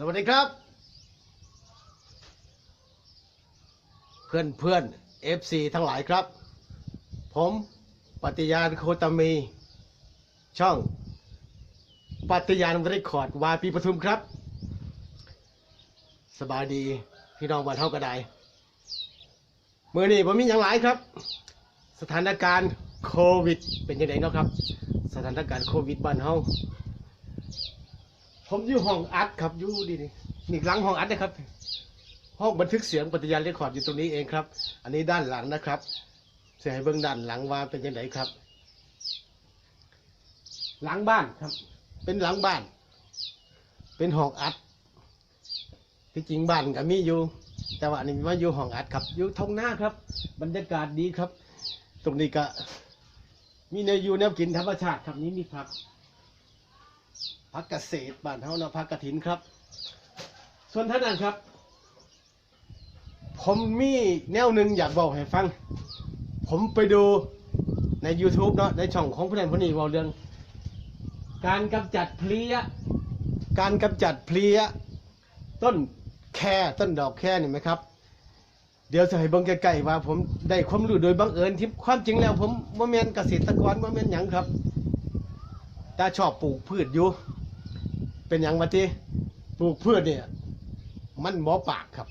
สวัสดีครับ เพื่อนเพื่อนเอฟซีทั้งหลายครับ ผมปฏิญาณโคตมี ช่อง ปฏิญาณเรคคอร์ดวาปีปทุมครับ สบายดีพี่น้องบ้านเท่ากระไดเมื่อนี้ผมมีอย่างหลายครับ สถานการณ์โควิด เป็นยังไงเนาะครับ สถานการณ์โควิดบ้านเฮา ผมอยู่ห้องอัดครับอยู่ดีนี่นี่หลังห้องอัดนะครับ ห้องบันทึกเสียงปฏิญาณเรคคอร์ดอยู่ตรงนี้เองครับ อันนี้ด้านหลังนะครับเสียให้เบื้องด้านหลังว่าเป็นยังไงครับ หลังบ้านครับ เป็นหลังบ้าน เป็นห้องอัดที่จริงบ้านก็มีอยู่ แต่ว่าอันนี้มาอยู่ห้องอัดครับ อยู่ท้องหน้าครับ บรรยากาศดีครับ ตรงนี้ก็มีเนยอยู่แนวกินธรรมชาติครับนี้มีผัก พักเกษตรบ้านเฮาเนาะพักกระถินครับ ส่วนท่านนั้นครับ ผมมีแนวหนึ่งอยากบอกให้ฟัง ผมไปดูใน YouTube เนาะในช่องของผู้นั้นผู้นี้เว่าเรื่อง การกำจัดเพลี้ย การกำจัดเพลี้ย ต้นแคต้นดอกแคนี่ไหมครับ เดี๋ยวจะให้เบิ่งใกล้ๆว่า ผมได้ความรู้โดยบังเอิญที่ความจริงแล้ว ผมว่าแม่นเกษตรกรว่าแม่นหยังครับ แต่ชอบปลูกพืชอยู่ เป็นอย่างมาที่ปลูกพืชเนี่ย มันบ่ปากครับ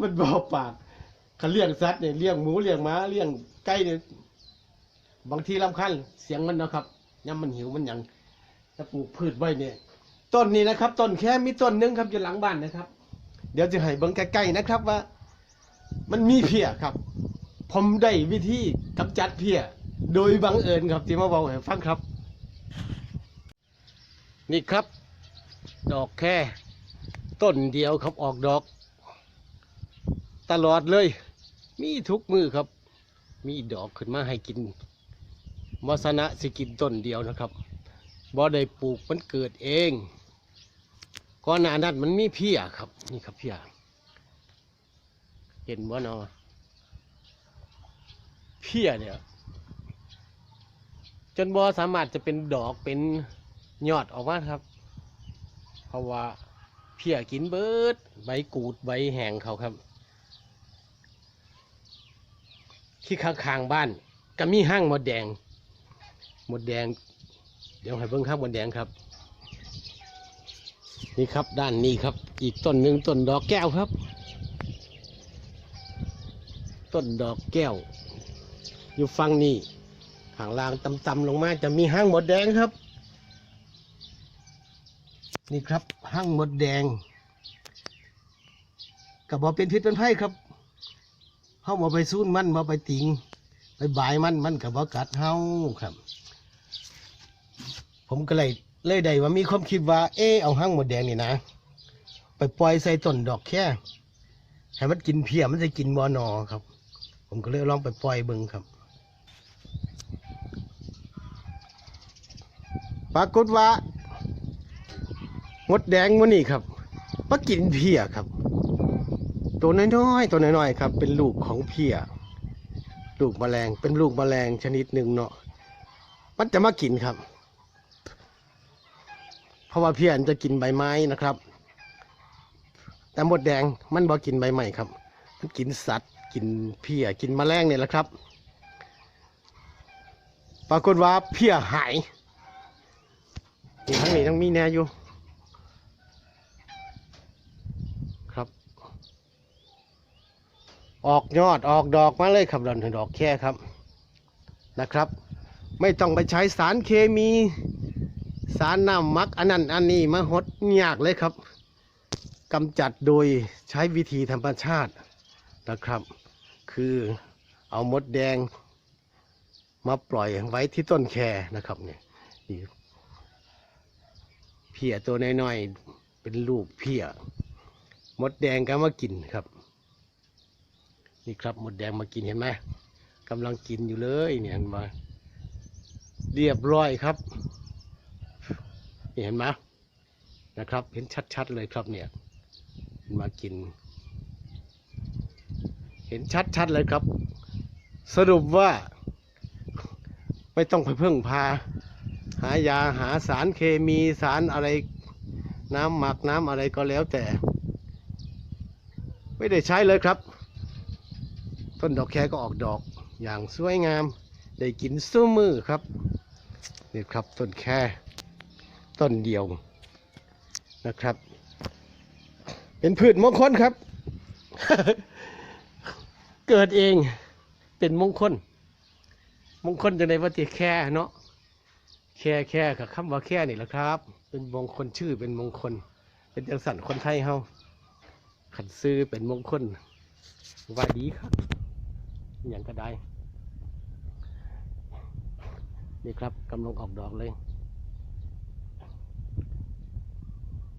มันบ่ปากเขาเลี้ยงสัตว์เนี่ยเลี้ยงหมูเลี้ยงม้าเลี้ยงไก่เนี่ยบางทีรำคัญเสียงมันนะครับย่ำมันหิวมันหยังจะปลูกพืชไว้เนี่ย ต้นนี้นะครับ ต้นแค่มีต้นหนึงครับอยู่หลังบ้านนะครับ เดี๋ยวจะให้เบิ่งใกล้ๆนะครับว่า มันมีเพียครับ ผมได้วิธีกำจัดเพียโดยบังเอิญครับที่มาบอกให้ฟังครับ นี่ครับ ดอกแค่ต้นเดียวครับออกดอก ตลอดเลย มีทุกมือครับ มีดอกขึ้นมาให้กินวาสนะสิกินต้นเดียวนะครับบ่ได้ปลูกมันเกิดเองก่อนหน้านั้นมันมีเพียครับ นี่ครับเพียเห็นบ่เนาะเพียเนี่ยจนบ่สามารถจะเป็นดอกเป็น ยอดออกมาครับ เพราะว่าเพียกินเบิดใบกูดใบแห้งเขาครับ ที่ข้างๆบ้านก็มีห้างหมดแดง หมดแดง เดี๋ยวให้เบิ่งข้างหมดแดงครับ นี่ครับด้านนี้ครับ อีกต้นหนึ่งต้นดอกแก้วครับ ต้นดอกแก้ว อยู่ฝั่งนี้ข้างล่างต่ำๆลงมาจะมีห้างหมดแดงครับ นี่ครับห้างหมดแดงกับบอเป็นพิษเป็นไผ่ครับเฮาบอไปซูนมันบอไปติง ไปบายมันมันกับบอกัดเฮาครับ ผมก็เลยเลยได้ว่ามีความคิดว่า เออเอาห้างหมดแดงนี่นะ ไปปล่อยใส่ต้นดอกแค่ให้มันกินเพียมันจะกินบอนอครับ ผมก็เลยลองไปปล่อยเบิ่งครับปรากฏว่า มดแดงมันนี่ครับมากินเพียครับ ตัวน้อยๆตัวน้อยๆครับ เป็นลูกของเพียลูกแมลงเป็นลูกแมลงชนิดหนึ่งเนาะมันจะมากินครับ เพราะว่าเพียนจะกินใบไม้นะครับ แต่มดแดงมันบ่กินใบไม้ครับ มันกินสัตว์ กินเพียกินแมลงเนี่ยแหละครับ ปรากฏว่าเพียหายนี่ทั้งนี้ทั้งมีแน่อยู่ ครับ ออกยอดออกดอกมาเลยครับดอนดอกแค่ครับนะครับ ไม่ต้องไปใช้สารเคมี สารน้ำมักอันนั้นอันนี้มาหดยากเลยครับกำจัดโดยใช้วิธีธรรมชาตินะครับ คือเอามดแดง มาปล่อยไว้ที่ต้นแคนะครับเนี่ยเพียตัวน้อยๆเป็นลูกเพียมดแดงก็มากินครับ นี่ครับหมดแดงมากินเห็นไหมกำลังกินอยู่เลยเนี่ยเห็นไหมาเรียบร้อยครับนี่เห็นไหมนะครับ เห็นชัดๆเลยครับเนี่ยมากิน เห็นชัดๆเลยครับ สรุปว่า ไม่ต้องไปเพึ่งพา หายาหาสารเคมีสารอะไร น้ำหมักน้ำอะไรก็แล้วแต่ ไม่ได้ใช้เลยครับ ต้นดอกแคก็ออกดอกอย่างสวยงาม ได้กินซุ้มือครับนี่ครับต้นแคต้นเดียวนะครับ เป็นพืชมงคลครับ เกิดเองเป็นมงคล มงคลจังไดว่าติแค่เนาะแค่แค่กับคำว่าแค่นี่แหละครับ เป็นมงคลชื่อเป็นมงคล เป็นจังสันคนไทยเฮาขันซื้อเป็นมงคลว่าดีครับ อย่างก็ได้นี่ครับกำลังออกดอกเลย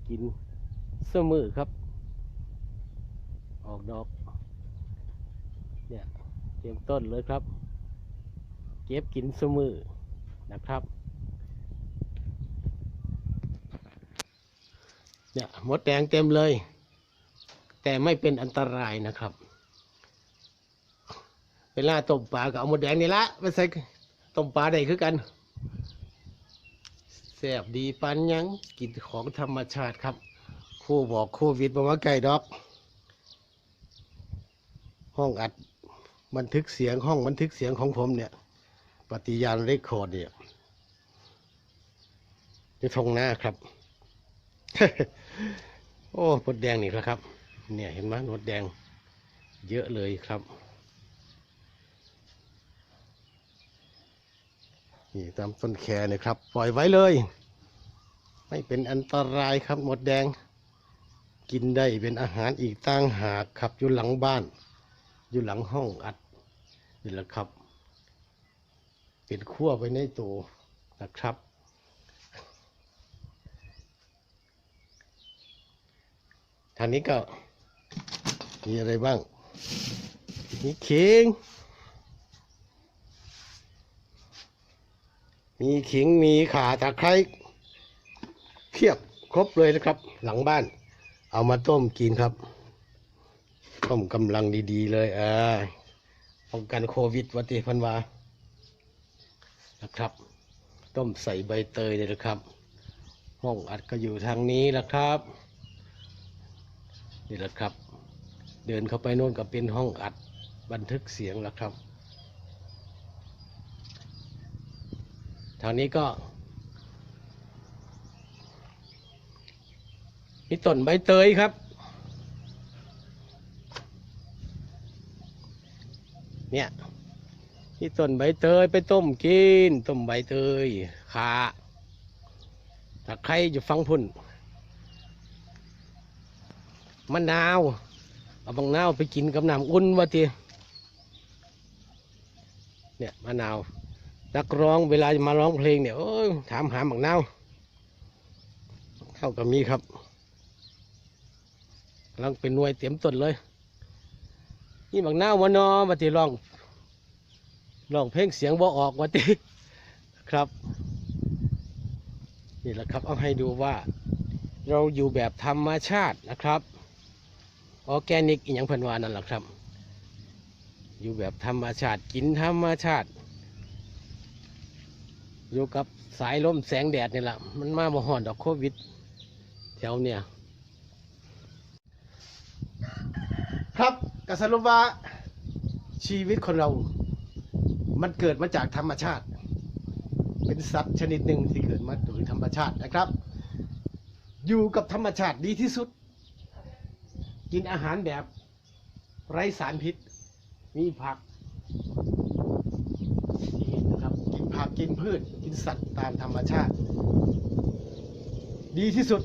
กินเสมอครับ ออกดอก เนี่ยเตรียมต้นเลยครับ เก็บกินเสมอนะครับเนี่ยมดแดงเต็มเลย แต่ไม่เป็นอันตรายนะครับ เวลาต้มปลาก็เอาหมดแดงนี่ละไปใส่ต้มปลาได้คือกันแซ่บดีปันยังกินของธรรมชาติครับครู่บอกโควิดบอกว่าไก่ดอก ห้องอัดบันทึกเสียงห้องบันทึกเสียงของผมเนี่ย ปฏิญาณเรคคอร์ดเนี่ยจะทงหน้าครับ โอ้หมดแดงนี่ครับ เนี่ยเห็นไหมหมดแดง เยอะเลยครับ นี่ตามต้นแคเนี่ยครับ ปล่อยไว้เลย ไม่เป็นอันตรายครับหมดแดง กินได้เป็นอาหารอีกต่างหากครับอยู่หลังบ้าน อยู่หลังห้องอัดนี่แหละครับ เป็นขั้วไปในตัวนะครับทางนี้ก็มีอะไรบ้าง มีเขิง มีขิงมีข่าตะไคร้เพียบครบเลยนะครับ หลังบ้าน เอามาต้มกินครับ ต้มกำลังดี ๆ เลยอ่าป้องกันโควิดวัติพันวานะครับ ต้มใส่ใบเตยเลยนะครับ ห้องอัดก็อยู่ทางนี้แหละครับ นี่แหละครับ เดินเข้าไปโน่นก็เป็นห้องอัดบันทึกเสียงแล้วครับ ทางนี้ก็มีต้นใบเตยครับ เนี่ยมีต้นใบเตยไปต้มกิน ต้มใบเตยขาตะไครอยู่ฟังพุ่นมะนาว เอาบางนาวไปกินกับน้ำอุ่นวะทีเนี่ยมะนาว นักร้องเวลามาร้องเพลงเนี่ยโอ้ยถามหาบางนาเข้ากับมีครับกำลังเป็นหน่วยเตรียมต้นเลย นี่บางนาวมานอมาตีร้องร้องเพลงเสียงบ่ออกวะทีครับนี่แหละครับเอาให้ดูว่า เราอยู่แบบธรรมชาตินะครับออแกนิกอหย่างพันวานั่นแหละครับ อยู่แบบธรรมชาติกินธรรมชาติ อยู่กับสายลมแสงแดดนี่แหละมันมาบ่ห่อนดอกโควิด แถวเนี่ย ครับกสรุปว่าชีวิตคนเรา มันเกิดมาจากธรรมชาติ เป็นสัตว์ชนิดหนึ่งที่เกิดมาโดยธรรมชาตินะครับ อยู่กับธรรมชาติดีที่สุด กินอาหารแบบไร้สารพิษ มีผักที่เห็นนะครับ กิน ผักกินพืชกินสัตว์ตามธรรมชาติ ดีที่สุด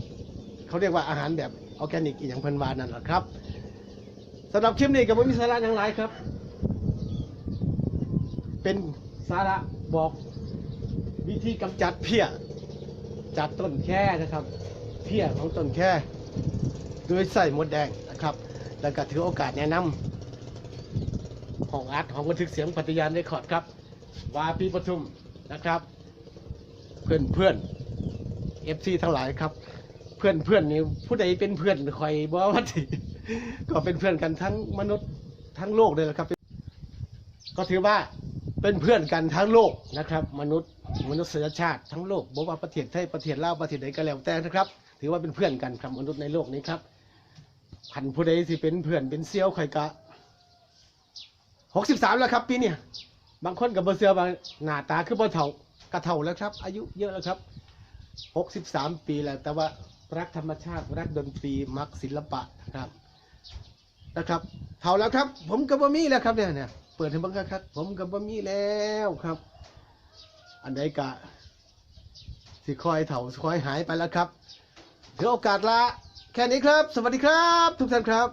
เขาเรียกว่าอาหารแบบออร์แกนิกอย่างเพันวานนั่นแหละครับสำหรับคลิปนี้กับผมมีสาระอย่างไรครับ เป็นสาระบอกวิธีกำจัดเพี้ยจากต้นแค่นะครับ เพี้ยของต้นแค่โดยใส่มดแดงนะครับ แล้วก็ถือโอกาสแนะนำของอาร์ตของบันทึกเสียงปฏิญาณได้ขอดครับ วาปีปทุม นะครับ เพื่อนเพื่อนเอฟซีทั้งหลายครับ เพื่อนเพื่อนนี่ผู้ใดเป็นเพื่อนคอยบอกว่าทีก็เป็นเพื่อนกันทั้งมนุษย์ทั้งโลกเลยละครับ ก็ถือว่าเป็นเพื่อนกันทั้งโลกนะครับ มนุษย์มนุษยชาติทั้งโลกบอกว่าประเทศไทยประเทศลาวประเทศใดก็แล้วแต่นะครับ ถือว่าเป็นเพื่อนกันครับมนุษย์ในโลกนี้ครับพันผู้ใดสิเป็นเพื่อนเป็นเซี่ยวข่อยกะหกสิบสามแล้วครับปีเนี้ย บางคนกับบอร์เซียวบางหน้าตาคือบ่เฒ่ากระเฒ่าแล้วครับ อายุเยอะแล้วครับหกสิบสามปีแล้ว แต่ว่ารักธรรมชาติรักดนตรีมักศิลปะนะครับนะครับเฒ่าแล้วครับ ผมกับบ่มีแล้วครับเนี่ยเนี่ยเปิดให้บิ่งครับ ผมกับบ่มีแล้วครับ อันใดกะสิคอยเถาคอยหายไปแล้วครับถือโอกาสละแค่นี้ครับ สวัสดีครับ ทุกท่านครับ